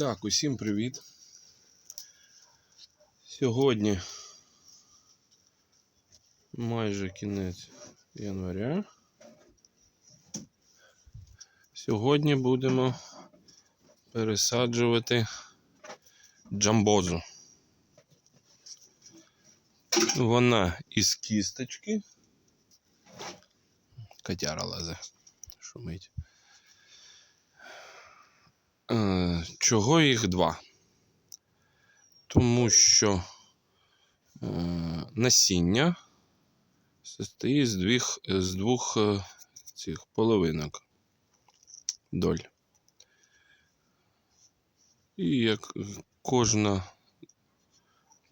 Так, усім привіт. Сьогодні майже кінець января. Сьогодні будемо пересаджувати джамбозу. Вона із кісточки. Котяра лазе, шумить. Чого їх два? Тому що е, насіння состоїть з двох, з двох е, цих половинок доль. І як кожна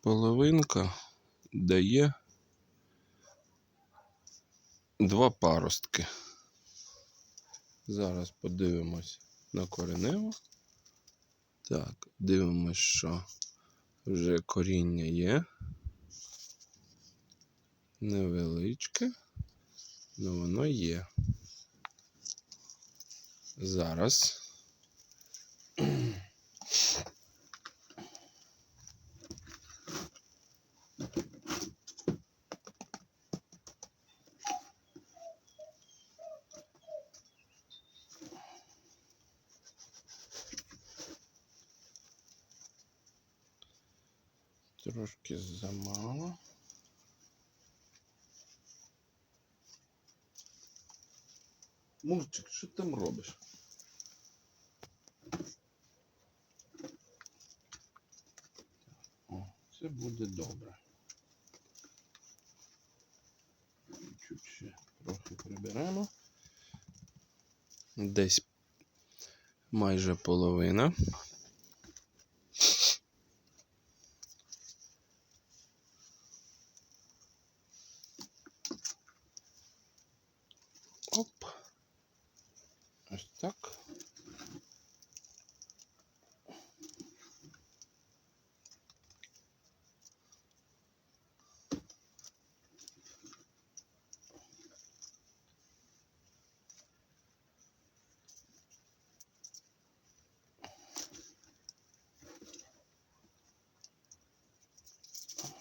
половинка дає два паростки. Зараз подивимось на коренево. Так, дивимось, що вже коріння є. Невеличке, але воно є. Зараз. Трошки замало. Мурчик, що ти там робиш? О, це буде добре. Чуть ще трохи приберемо. Десь майже половина. Оп. Ось так.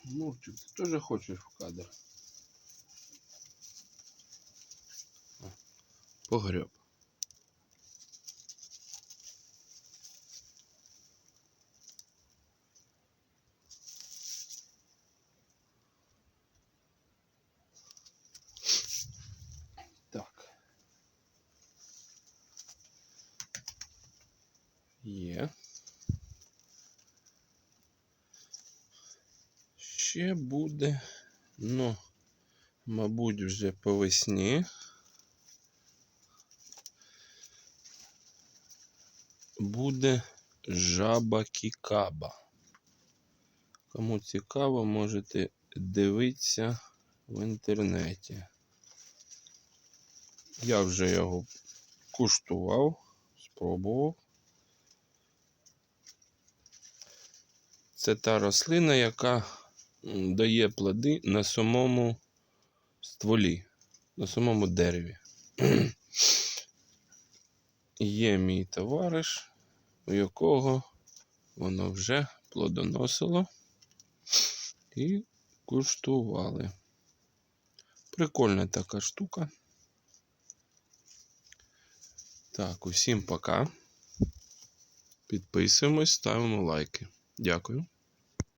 Мурчик, ты тоже хочешь в кадр? Погреб. Так. Є. Ще буде, ну, мабуть, вже по весні. Буде жаба кікаба. Кому цікаво, можете дивитися в інтернеті. Я вже його куштував, спробував. Це та рослина, яка дає плоди на самому стволі, на самому дереві. Є мій товариш, у якого воно вже плодоносило і куштували. Прикольна така штука. Так, усім пока. Підписуємось, ставимо лайки. Дякую.